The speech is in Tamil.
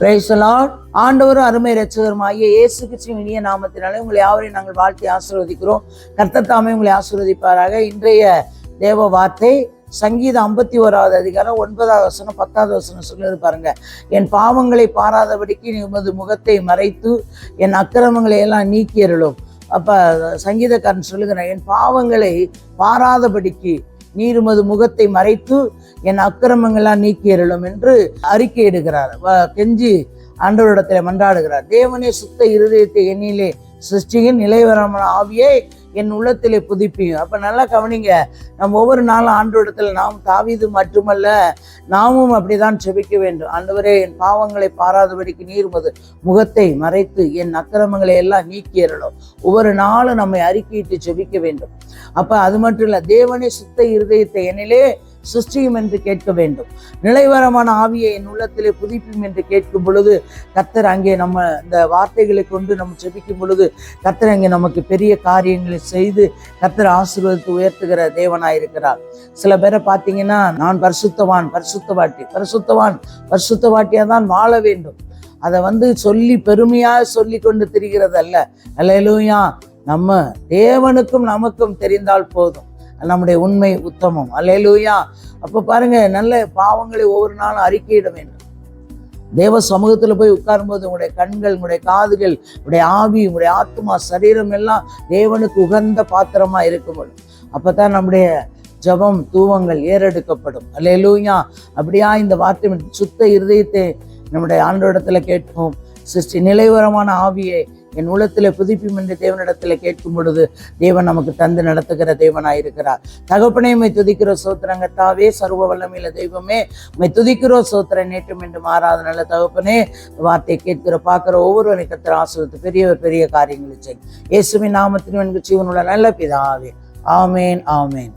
பிரைசலாட் ஆண்டவரும் அருமை ரச்சகருமாகிய இயேசு கிறிஸ்துவின் இனிய நாமத்தினாலே உங்களை யாவரையும் நாங்கள் வாழ்த்தி ஆசீர்வதிக்கிறோம். கர்த்தத்தாமே உங்களை ஆசீர்வதிப்பாராக. இன்றைய தேவ வார்த்தை சங்கீதம் ஐம்பத்தி ஓராவது அதிகாரம் ஒன்பதாவது வசனம் பத்தாவது வசனம் சொல்லுது பாருங்க. என் பாவங்களை பாராதபடிக்கு நீ உமது முகத்தை மறைத்து என் அக்கிரமங்களை எல்லாம் நீக்கியருளும் அப்போ சங்கீதக்காரன் சொல்லுகிறேன் என் பாவங்களை பாராதபடிக்கு நீருமது முகத்தை மறைத்து என் அக்கிரமங்கள்லாம் நீக்கியறலும் என்று அறிக்கையிடுகிறார். கெஞ்சி ஆண்டவரிடத்தில் மன்றாடுகிறார். தேவனே சுத்த இருதயத்தை எண்ணிலே சிருஷ்டியின் நிலைவரமான ஆவியே என் உள்ளத்திலே புதுப்பியும். அப்போ நல்லா கவனிங்க நம்ம ஒவ்வொரு நாளும் ஆண்டவரிடத்தில் நாம் தாவிது மட்டுமல்ல நாமும் அப்படிதான் செபிக்க வேண்டும். ஆண்டவரே என் பாவங்களை பாராதபடிக்கு நீர்மது முகத்தை மறைத்து என் அக்கிரமங்களை எல்லாம் நீக்கியறணும் ஒவ்வொரு நாளும் நம்மை அறிக்கையிட்டு செபிக்க வேண்டும். அப்போ அது மட்டும் இல்லை தேவனே சுத்த இருதயத்தை என்னிலே சிருஷ்டியும் என்று கேட்க வேண்டும். நிலைவரமான ஆவியை என் உள்ளத்திலே புதுப்பியும் என்று கேட்கும் பொழுது கத்தர் அங்கே நம்ம இந்த வார்த்தைகளை கொண்டு நம்ம செபிக்கும் பொழுது கத்தர் அங்கே நமக்கு பெரிய காரியங்களை செய்து கத்தர் ஆசீர்வதித்து உயர்த்துகிற தேவனாயிருக்கிறார். சில பேரை பார்த்தீங்கன்னா நான் பரிசுத்தவான் பரிசுத்தவாட்டி பரிசுத்தவான் பரிசுத்தவாட்டியா தான் வாழ வேண்டும். அதை வந்து சொல்லி பெருமையாக சொல்லி கொண்டு திரிகிறதல்ல. அல்ல நம்ம தேவனுக்கும் நமக்கும் தெரிந்தால் போதும். நம்முடைய உண்மை உத்தமம். அல்லேலூயா. அப்போ பாருங்க நல்ல பாவங்களை ஒவ்வொரு நாளும் அறிக்கையிட வேண்டும். தேவ சமூகத்தில் போய் உட்காரும்போது உங்களுடைய கண்கள் உங்களுடைய காதுகள் உங்களுடைய ஆவி உங்களுடைய ஆத்மா சரீரம் எல்லாம் தேவனுக்கு உகந்த பாத்திரமா அப்போ தான் நம்முடைய ஜெபம் தூவங்கள் ஏறெடுக்கப்படும். அல்லேலூயா. அப்படியா இந்த வார்த்தை சுத்த இருதயத்தை நம்முடைய ஆண்டோடத்தில் கேட்போம். சிருஷ்டி நிலைவரமான ஆவியை என் உள்ளத்தில் புதுப்பியும் என்று தேவனிடத்தில் கேட்கும் பொழுது தேவன் நமக்கு தந்து நடத்துகிற தேவனாயிருக்கிறார். தகப்பனே மை துதிக்கிற சோத்திரங்கத்தாவே சர்வ வல்லமையில தெய்வமே மை துதிக்கிறோ சோத்திர நேற்றும் என்று மாறாத நல்ல தகப்பனே வார்த்தை வார்த்தையை கேட்கிற பார்க்குற ஒவ்வொருவரை கத்திர ஆசிரியத்து பெரியவர் பெரிய காரியங்களை செய். இயேசுவின் நாமத்தின் எனக்கு ஜீவனுள்ள நல்ல பிதாவே. ஆமேன் ஆமேன்.